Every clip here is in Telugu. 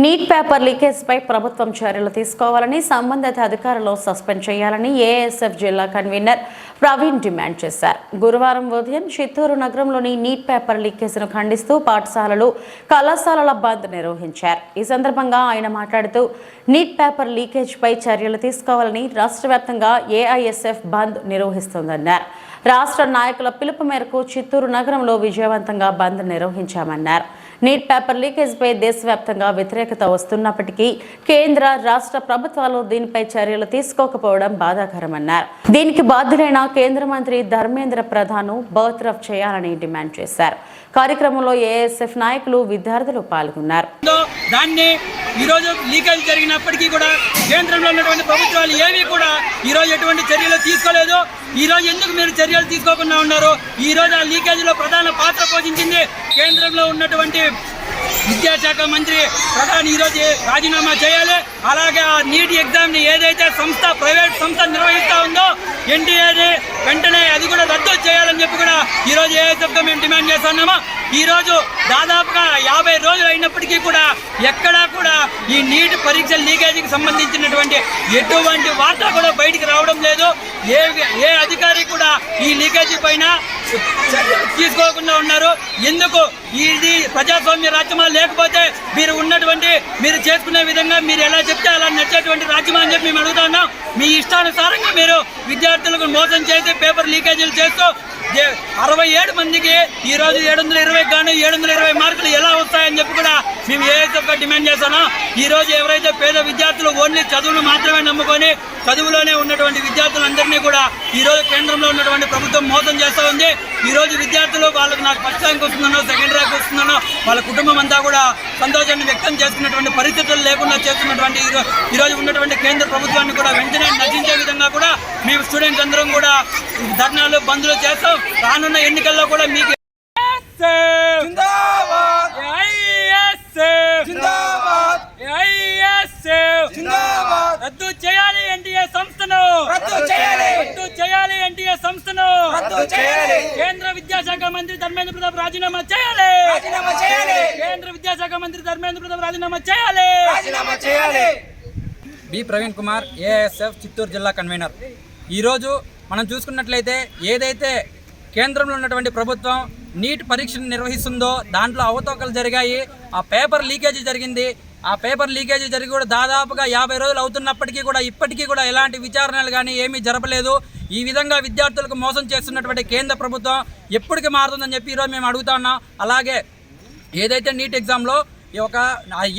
నీట్ పేపర్ లీకేజ్పై ప్రభుత్వం చర్యలు తీసుకోవాలని సంబంధిత అధికారులు సస్పెండ్ చేయాలని ఏఎస్ఎఫ్ జిల్లా కన్వీనర్ ప్రవీణ్ డిమాండ్ చేశారు. గురువారం ఉదయం చిత్తూరు నగరంలోని నీట్ పేపర్ లీకేజ్ను ఖండిస్తూ పాఠశాలలు కళాశాలల బంద్ నిర్వహించారు. ఈ సందర్భంగా ఆయన మాట్లాడుతూ నీట్ పేపర్ లీకేజ్పై చర్యలు తీసుకోవాలని రాష్ట్ర వ్యాప్తంగా ఏఐఎస్ఎఫ్ బంద్ నిర్వహిస్తోందన్నారు. రాష్ట్ర నాయకుల పిలుపు మేరకు చిత్తూరు నగరంలో విజయవంతంగా బంద్ నిర్వహించామన్నారు. నీట్ పేపర్ లీకేజ్పై దేశవ్యాప్తంగా వ్యతిరేకత వస్తున్నప్పటికీ కేంద్ర రాష్ట్ర ప్రభుత్వాలు దీనిపై చర్యలు తీసుకోకపోవడం బాధాకరమన్నారు. దీనికి బాధ్యులైన కేంద్ర మంత్రి ధర్మేంద్ర ప్రధాన్ బర్త్రఫ్ చేయాలని డిమాండ్ చేశారు. కార్యక్రమంలో ఏఎస్ఎఫ్ నాయకులు విద్యార్థులు పాల్గొన్నారు. ఉందో దాన్ని ఈరోజు లీకేజ్ జరిగినప్పటికీ కూడా కేంద్రంలో ఉన్నటువంటి ప్రభుత్వాలు ఏవి కూడా ఈరోజు ఎటువంటి చర్యలు తీసుకోలేదు. ఈరోజు ఎందుకు మీరు చర్యలు తీసుకోకుండా ఉన్నారు? ఈరోజు ఆ లీకేజ్లో ప్రధాన పాత్ర పోషించింది కేంద్రంలో ఉన్నటువంటి విద్యాశాఖ మంత్రి ప్రధాని ఈరోజు రాజీనామా చేయాలి? అలాగే ఆ నీట్ ఎగ్జామ్ని ఏదైతే సంస్థ ప్రైవేట్ సంస్థ నిర్వహిస్తూ ఉందో ఎన్టీఏని వెంటనే అది కూడా రద్దు చేయాలని చెప్పి కూడా ఈరోజు ఏఎస్ఎఫ్గా మేము డిమాండ్ చేస్తున్నామో ఈరోజు దాదాపుగా యాభై రోజులు అయినప్పటికీ కూడా ఎక్కడా కూడా ఈ నీటి పరీక్ష లీకేజీకి సంబంధించినటువంటి ఎటువంటి వార్త కూడా బయటికి రావడం లేదు. ఏ ఏ అధికారి కూడా ఈ లీకేజీ పైన తీసుకోకుండా ఉన్నారు. ఎందుకు? ఇది ప్రజాస్వామ్య రాజ్యమా లేకపోతే మీరు ఉన్నటువంటి మీరు చేసుకునే విధంగా మీరు ఎలా చెప్తే అలా నచ్చేటువంటి రాజ్యమా అని చెప్పి మేము అడుగుతా ఉన్నాం. మీ ఇష్టానుసారంగా మీరు విద్యార్థులకు మోసం చేసి పేపర్ లీకేజీలు చేస్తూ అరవై ఏడు మందికి ఈ రోజు ఏడు వందల ఇరవై కానీ ఏడు వందల ఇరవై మార్కులు ఎలా వస్తాయని చెప్పి కూడా మేము ఏదైతే డిమాండ్ చేస్తానో ఈ రోజు ఎవరైతే పేద విద్యార్థులు ఓన్లీ చదువును మాత్రమే నమ్ముకొని చదువులోనే ఉన్నటువంటి విద్యార్థులందరినీ కూడా ఈ రోజు కేంద్రంలో ఉన్నటువంటి ప్రభుత్వం మోసం చేస్తూ ఉంది. ఈ రోజు విద్యార్థులు వాళ్ళకి నాకు ఫస్ట్ ర్యాంక్ వస్తుందనో సెకండ్ ర్యాంక్ వస్తుందనో వాళ్ళ కుటుంబం అంతా కూడా సంతోషాన్ని వ్యక్తం చేస్తున్నటువంటి పరిస్థితులు లేకుండా చేస్తున్నటువంటి ఈ రో- ఈ రోజు ఉన్నటువంటి కేంద్ర ప్రభుత్వాన్ని కూడా వెంటనే నశించే విధంగా కూడా మేము స్టూడెంట్స్ అందరం కూడా ధర్నాలు బంద్లు చేస్తాం. రానున్న ఎన్నికల్లో కూడా మీకు రద్దు చేయాలి ఎన్టీఏ సంస్థను! రద్దు చేయాలి! రద్దు చేయాలి ఎన్టీఏ సంస్థను! రద్దు చేయాలి! విద్యాశాఖ మంత్రి ధర్మేంద్ర ప్రతాప్ రాజీనామా చేయాలి. రాజీనామా చేయాలి. కేంద్ర విద్యాశాఖ మంత్రి ధర్మేంద్ర ప్రతాప్ రాజీనామా చేయాలి. రాజీనామా చేయాలి. బి ప్రవీణ్ కుమార్ ఏఎస్ఎఫ్ చిత్తూరు జిల్లా కన్వీనర్. ఈరోజు మనం చూసుకున్నట్లయితే ఏదైతే కేంద్రంలో ఉన్నటువంటి ప్రభుత్వం నీట్ పరీక్షను నిర్వహిస్తుందో దాంట్లో అవతవకలు జరిగాయి ఆ పేపర్ లీకేజీ జరిగింది ఆ పేపర్ లీకేజ్ జరిగి కూడా దాదాపుగా యాభై రోజులు అవుతున్నప్పటికీ కూడా ఇప్పటికీ కూడా ఎలాంటి విచారణలు కానీ ఏమీ జరపలేదు. ఈ విధంగా విద్యార్థులకు మోసం చేస్తున్నటువంటి కేంద్ర ప్రభుత్వం ఎప్పటికి మారుతుందని చెప్పి ఈరోజు మేము అడుగుతా ఉన్నాం. అలాగే ఏదైతే నీట్ ఎగ్జామ్లో ఈ ఒక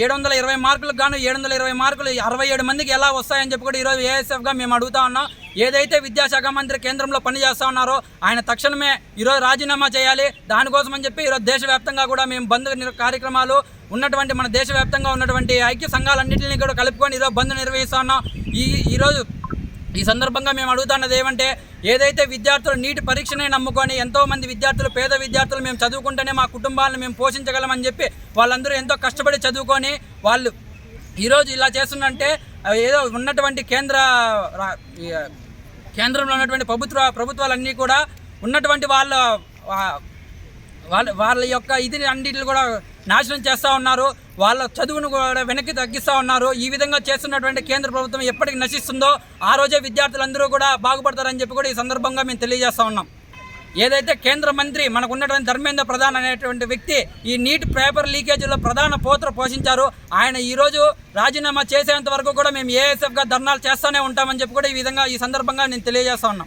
ఏడు వందల ఇరవై మార్కులకు గాను ఏడు వందల ఇరవై మార్కులు అరవై ఏడు మందికి ఎలా వస్తాయని చెప్పి కూడా ఈరోజు ఏఎస్ఎఫ్గా మేము అడుగుతా ఉన్నాం. ఏదైతే విద్యాశాఖ మంత్రి కేంద్రంలో పనిచేస్తా ఉన్నారో ఆయన తక్షణమే ఈరోజు రాజీనామా చేయాలి. దానికోసం అని చెప్పి ఈరోజు దేశవ్యాప్తంగా కూడా మేము బంద్ కార్యక్రమాలు ఉన్నటువంటి మన దేశవ్యాప్తంగా ఉన్నటువంటి ఐక్య సంఘాలన్నింటినీ కూడా కలుపుకొని ఈరోజు బంద్ నిర్వహిస్తున్నాం ఈ ఈరోజు ఈ సందర్భంగా మేము అడుగుతున్నది ఏమంటే ఏదైతే విద్యార్థులు నీటి పరీక్షనే నమ్ముకొని ఎంతోమంది విద్యార్థులు పేద విద్యార్థులు మేము చదువుకుంటేనే మా కుటుంబాలను మేము పోషించగలమని చెప్పి వాళ్ళందరూ ఎంతో కష్టపడి చదువుకొని వాళ్ళు ఈరోజు ఇలా చేస్తుందంటే ఏదో ఉన్నటువంటి కేంద్ర కేంద్రంలో ఉన్నటువంటి ప్రభుత్వ ప్రభుత్వాలన్నీ కూడా ఉన్నటువంటి వాళ్ళ వాళ్ళ వాళ్ళ యొక్క ఇది అన్నింటిని కూడా నాశనం చేస్తూ ఉన్నారు. వాళ్ళ చదువును కూడా వెనక్కి తగ్గిస్తూ ఉన్నారు. ఈ విధంగా చేస్తున్నటువంటి కేంద్ర ప్రభుత్వం ఎప్పటికి నశిస్తుందో ఆ రోజే విద్యార్థులందరూ కూడా బాగుపడతారని చెప్పి కూడా ఈ సందర్భంగా మేము తెలియజేస్తా ఉన్నాం. ఏదైతే కేంద్ర మంత్రి మనకు ఉన్నటువంటి ధర్మేంద్ర ప్రధాన్ అనేటువంటి వ్యక్తి ఈ నీట్ పేపర్ లీకేజీలో ప్రధాన పాత్ర పోషించారు. ఆయన ఈరోజు రాజీనామా చేసేంత వరకు కూడా మేము ఏఎస్ఎఫ్గా ధర్నాలు చేస్తూనే ఉంటామని చెప్పి కూడా ఈ విధంగా ఈ సందర్భంగా నేను తెలియజేస్తా ఉన్నాం.